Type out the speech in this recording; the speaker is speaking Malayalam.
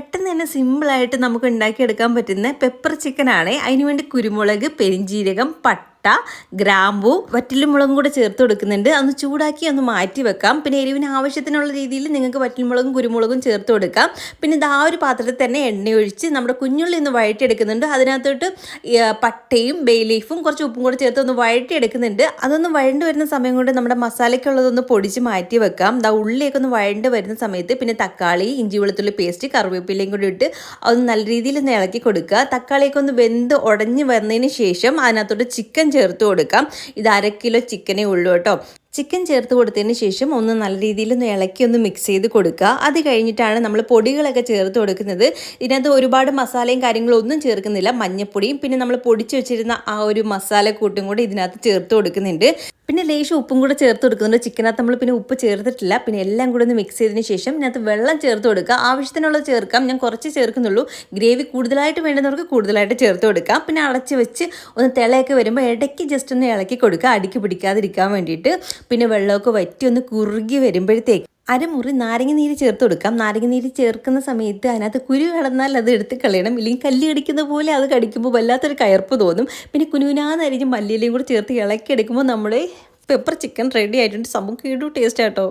പെട്ടെന്ന് തന്നെ സിമ്പിളായിട്ട് നമുക്ക് ഉണ്ടാക്കിയെടുക്കാൻ പറ്റുന്ന പെപ്പർ ചിക്കനാണ് അതിനുവേണ്ടി കുരുമുളക് പെരിഞ്ജീരകം പട്ട ഗ്രാമ്പു വറ്റൽമുളകും കൂടെ ചേർത്ത് കൊടുക്കുന്നുണ്ട്. അന്ന് ചൂടാക്കി ഒന്ന് മാറ്റി വെക്കാം. പിന്നെ എരിവിന് ആവശ്യത്തിനുള്ള രീതിയിൽ നിങ്ങൾക്ക് മുളകും കുരുമുളകും ചേർത്ത് കൊടുക്കാം. പിന്നെ ഇത് ആ ഒരു പാത്രത്തിൽ തന്നെ എണ്ണ ഒഴിച്ച് നമ്മുടെ കുഞ്ഞുള്ളി ഒന്ന് വഴറ്റിയെടുക്കുന്നുണ്ട്. അതിനകത്തോട്ട് പട്ടയും ബേ ലീഫും കുറച്ച് ഉപ്പും കൂടെ ചേർത്ത് ഒന്ന് വഴറ്റിയെടുക്കുന്നുണ്ട്. അതൊന്ന് വഴണ്ട് വരുന്ന സമയം കൊണ്ട് നമ്മുടെ മസാലയ്ക്കുള്ളതൊന്ന് പൊടിച്ച് മാറ്റി വെക്കാം. ദാ ഉള്ളിയൊക്കെ ഒന്ന് വഴണ്ട് വരുന്ന സമയത്ത് പിന്നെ തക്കാളി ഇഞ്ചി വെളുത്തുള്ളി പേസ്റ്റ് കറിവേപ്പിലയും കൂടി ഇട്ട് അതൊന്ന് നല്ല രീതിയിൽ ഒന്ന് ഇളക്കി കൊടുക്കുക. തക്കാളിയൊക്കെ ഒന്ന് വെന്ത് ഉടഞ്ഞ് വന്നതിന് ശേഷം അതിനകത്തോട്ട് ചിക്കൻ ചേർത്ത് കൊടുക്കാം. ഇത് അര കിലോ ചിക്കനേ ഉള്ളൂ കേട്ടോ. ചിക്കൻ ചേർത്ത് കൊടുത്തതിന് ശേഷം ഒന്ന് നല്ല രീതിയിൽ ഒന്ന് ഇളക്കി ഒന്ന് മിക്സ് ചെയ്ത് കൊടുക്കുക. അത് കഴിഞ്ഞിട്ടാണ് നമ്മൾ പൊടികളൊക്കെ ചേർത്ത് കൊടുക്കുന്നത്. ഇതിനകത്ത് ഒരുപാട് മസാലയും കാര്യങ്ങളും ഒന്നും ചേർക്കുന്നില്ല. മഞ്ഞപ്പൊടിയും പിന്നെ നമ്മൾ പൊടിച്ച് വെച്ചിരുന്ന ആ ഒരു മസാല കൂട്ടും കൂടി ഇതിനകത്ത് ചേർത്ത് കൊടുക്കുന്നുണ്ട്. പിന്നെ ലേശം ഉപ്പും കൂടെ ചേർത്ത് കൊടുക്കുന്നുണ്ട്. ചിക്കനകത്ത് നമ്മൾ പിന്നെ ഉപ്പ് ചേർത്തിട്ടില്ല. പിന്നെ എല്ലാം കൂടെ ഒന്ന് മിക്സ് ചെയ്തതിന് ശേഷം ഇതിനകത്ത് വെള്ളം ചേർത്ത് കൊടുക്കുക. ആവശ്യത്തിനുള്ളത് ചേർക്കാം. ഞാൻ കുറച്ച് ചേർക്കുന്നുള്ളൂ. ഗ്രേവി കൂടുതലായിട്ട് വേണ്ടുന്നവർക്ക് കൂടുതലായിട്ട് ചേർത്ത് കൊടുക്കാം. പിന്നെ അടച്ച് വെച്ച് ഒന്ന് തിളയൊക്കെ വരുമ്പോൾ ഇടയ്ക്ക് ജസ്റ്റ് ഒന്ന് ഇളക്കി കൊടുക്കുക. അടുക്കി പിടിക്കാതിരിക്കാൻ വേണ്ടിയിട്ട്. പിന്നെ വെള്ളമൊക്കെ വറ്റി ഒന്ന് കുറുകി വരുമ്പോഴത്തേക്ക് അരമുറി നാരങ്ങ നീര് ചേർത്ത് കൊടുക്കാം. നാരങ്ങ നീര് ചേർക്കുന്ന സമയത്ത് അതിനകത്ത് കുരു കടന്നാൽ അത് എടുത്ത് കളയണം. ഇല്ലെങ്കിൽ കല്ല് കടിക്കുന്ന പോലെ അത് കടിക്കുമ്പോൾ വല്ലാത്തൊരു കയർപ്പ് തോന്നും. പിന്നെ കുനുകുനാന്നരിഞ്ഞ് മല്ലിയിലയും കൂടി ചേർത്ത് ഇളക്കി എടുക്കുമ്പോൾ നമ്മുടെ പെപ്പർ ചിക്കൻ റെഡി ആയിട്ടുണ്ട്. സംഭവം കേടു ടേസ്റ്റ് ആട്ടോ